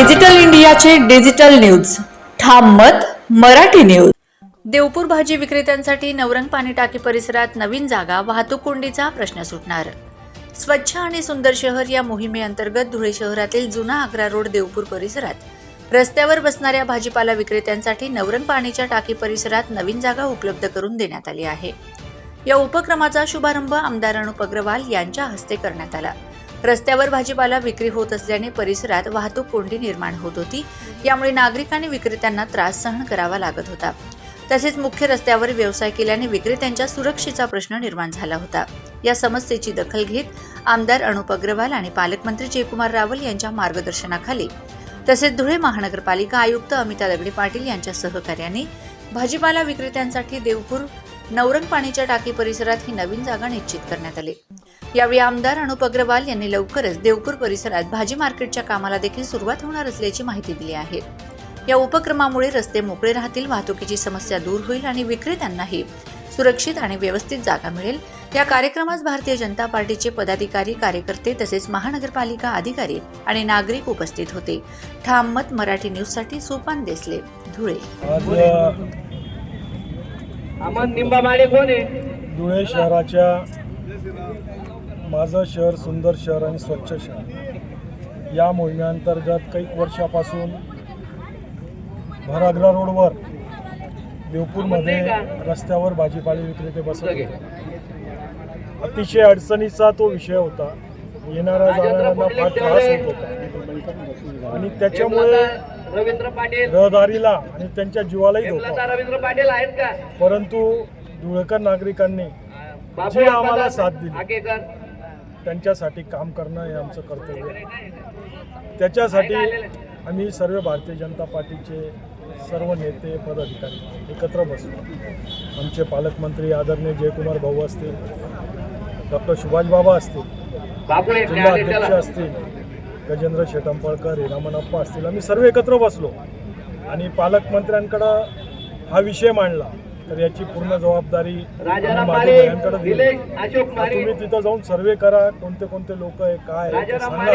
Digital इंडियाचे digital news. ठाम मत मराठी न्यूज. देवपूर भाजी विक्रेत्यांसाठी नवरंग पाणी टाकी परिसरात नवीन जागा वाहतूक कोंडीचा प्रश्न सुटणार. स्वच्छ आणि सुंदर शहर या मोहिमेअंतर्गत धुळे शहरातील जुना आग्रा रोड देवपूर परिसरात. रस्त्यावर बसणाऱ्या भाजीपाला विक्रेत्यांसाठी नवरंग पाणीच्या टाकी परिसरात नवीन जागा उपलब्ध करून देण्यात आली आहे. या उपक्रमाचा शुभारंभ आमदार अनुप अग्रवाल यांच्या हस्ते करण्यात आला. रस्त्यावर भाजीपाला विक्री होत असल्याने परिसरात वाहतूक कोंडी निर्माण होत होती. यामुळे नागरिक आणि विक्रेत्यांना त्रास सहन करावा लागत होता. तसेच मुख्य रस्त्यावर व्यवसाय केल्याने विक्रेत्यांच्या सुरक्षेचा प्रश्न निर्माण झाला होता. या समस्येची दखल घेत आमदार अनुप अग्रवाल आणि पालकमंत्री जयकुमार रावल यांच्या मार्गदर्शनाखाली तसेच धुळे महानगरपालिका आयुक्त अमिता दगडे पाटील यांच्या सहकार्याने भाजीपाला विक्रेत्यांसाठी देवपूर नवरंग पाणीच्या टाकी परिसरात ही नवीन जागा निश्चित करण्यात आली. यावेळी आमदार अनुप अग्रवाल यांनी लवकरच देवपूर परिसरात भाजी मार्केटच्या कामाला देखील सुरुवात होणार असल्याची माहिती दिली आहे. या उपक्रमामुळे रस्ते मोकळे राहतील वाहतुकीची समस्या दूर होईल आणि विक्रेत्यांनाही सुरक्षित आणि व्यवस्थित जागा मिळेल. या कार्यक्रमास भारतीय जनता पार्टीचे पदाधिकारी कार्यकर्ते तसेच महानगरपालिका अधिकारी आणि नागरिक उपस्थित होते. ठाम मत मराठी न्यूजसाठी सोपान देसले धुळे. अमन निंबामाळे कोण आहे? धुळे शहराच्या माझं शहर सुंदर शहर आणि स्वच्छ शहर. या मोहिमेअंतर्गत काही वर्षापासून भराग्रा रोडवर देवपूरमध्ये रस्त्यावर भाजीपाले विक्रेते बसत होते. अतिशय अडचणीचा तो विषय होता. येणाऱ्या जाणाऱ्यांना फार त्रास होत. होता आणि त्याच्यामुळे रवींद्र पाटील. रहदारीला आणि त्यांच्या जीवालाही धोका. होता. हेमलता रवींद्र पाटील आहेत का? परंतु धुळेकर नागरिकांनी जी आम्हाला साथ दिली. त्यांच्यासाठी काम करणं हे आमचं कर्तव्य आहे. त्याच्यासाठी आम्ही सर्व भारतीय जनता पार्टीचे सर्व नेते पदाधिकारी एकत्र बसलो आमचे पालकमंत्री आदरणीय जयकुमार भाऊ असतील डॉक्टर सुभाष बाबा असतील जिल्हा अध्यक्ष. असतील गजेंद्र शेटंपळकर हिरामनप्पा असतील आम्ही सर्व एकत्र बसलो. आणि पालकमंत्र्यांकडं हा विषय मांडला. तर याची पूर्ण जबाबदारी दिली. तुम्ही तिथं जाऊन सर्वे करा कोणते कोणते लोक आहे काय आहे ते सांगा.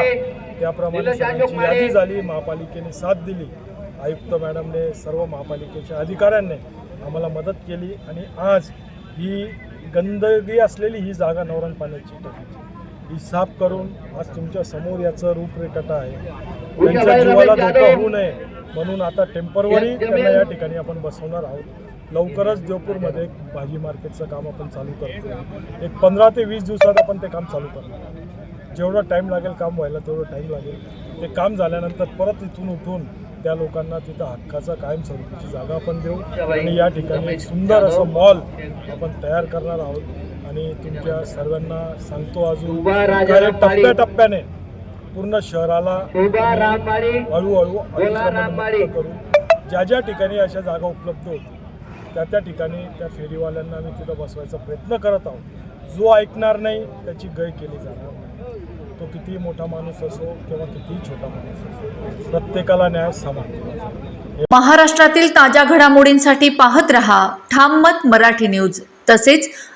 त्याप्रमाणे सगळ्यांची. यादी झाली महापालिकेने साथ दिली. आयुक्त मॅडमने सर्व महापालिकेच्या अधिकाऱ्यांनी आम्हाला मदत केली. आणि आज ही गंदगी असलेली ही जागा नवरण पाण्याची टाकीची ही साफ करून आज तुमच्यासमोर याचं रूपरेखट आहे. त्यांच्या जीवाला धोका. होऊ नये म्हणून आता टेम्परवरी. त्यांना या ठिकाणी आपण बसवणार आहोत. लवकरच देवपूरमध्ये एक भाजी मार्केटचं काम आपण चालू करतो एक पंधरा ते वीस दिवसात आपण ते काम चालू करणार आहोत. जेवढा टाईम लागेल काम व्हायला तेवढं टाईम लागेल. ते काम झाल्यानंतर परत इथून उठून त्या लोकांना तिथं हक्काचा कायमस्वरूपीची जागा आपण देऊ. आणि या ठिकाणी एक सुंदर असं मॉल आपण तयार करणार आहोत. आणि तुमच्या सर्वांना सांगतो अजून. टप्प्याटप्प्याने पूर्ण शहराला हळूहळू करू ज्या ज्या ठिकाणी अशा जागा उपलब्ध होतील त्या त्या ठिकाणी त्या फेरीवाल्यांना आम्ही तिथं बसवायचा प्रयत्न करत आहोत. जो ऐकणार नाही त्याची गय केली जाणार नाही. तो कितीही मोठा माणूस असो किंवा कितीही छोटा माणूस असो प्रत्येकाला न्याय समान. महाराष्ट्रातील ताज्या घडामोडींसाठी पाहत रहा. ठाम मत मराठी न्यूज. तसेच